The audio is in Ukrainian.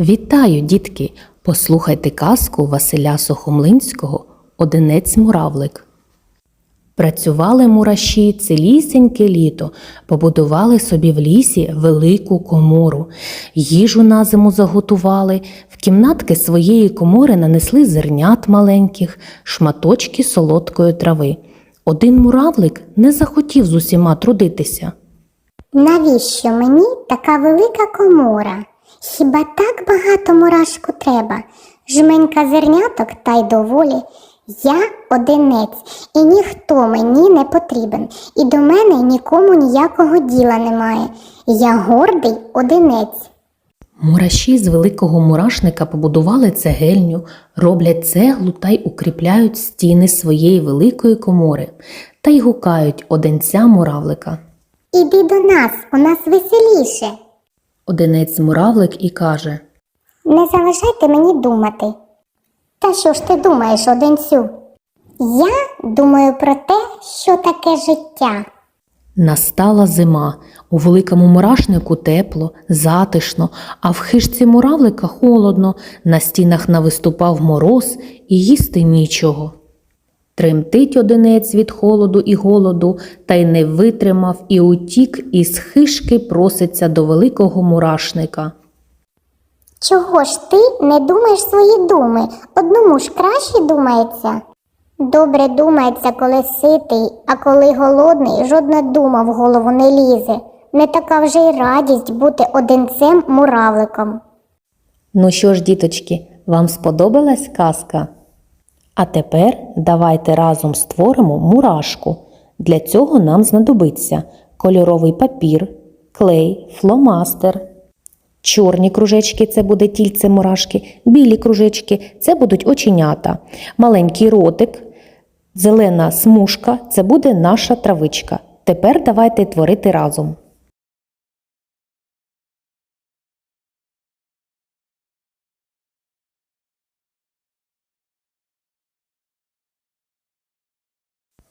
Вітаю, дітки! Послухайте казку Василя Сухомлинського Одинець муравлик. Працювали мураші цілісіньке літо, побудували собі в лісі велику комору, їжу на зиму заготували, в кімнатки своєї комори нанесли зернят маленьких, шматочки солодкої трави. Один муравлик не захотів з усіма трудитися. Навіщо мені така велика комора? Хіба так багато мурашку треба? Жменька зерняток та й доволі. Я одинець, і ніхто мені не потрібен, і до мене нікому ніякого діла немає. Я гордий одинець. Мураші з великого мурашника побудували цегельню, роблять цеглу та й укріпляють стіни своєї великої комори та й гукають одинця муравлика. Іди до нас, у нас веселіше. Одинець муравлик і каже Не заважайте мені думати. Та що ж ти думаєш, одинцю? Я думаю про те, що таке життя. Настала зима. У великому мурашнику тепло, затишно, а в хижці муравлика холодно, на стінах навиступав мороз і їсти нічого. Тремтить одинець від холоду і голоду, та й не витримав і утік, із хижки проситься до великого мурашника. Чого ж ти не думаєш свої думи? Одному ж краще думається. Добре думається, коли ситий, а коли голодний, жодна дума в голову не лізе. Не така вже й радість бути одинцем муравликом. Ну що ж, діточки, вам сподобалась казка? А тепер давайте разом створимо мурашку. Для цього нам знадобиться кольоровий папір, клей, фломастер. Чорні кружечки це буде тільце мурашки, білі кружечки це будуть оченята, маленький ротик, зелена смужка це буде наша травичка. Тепер давайте творити разом.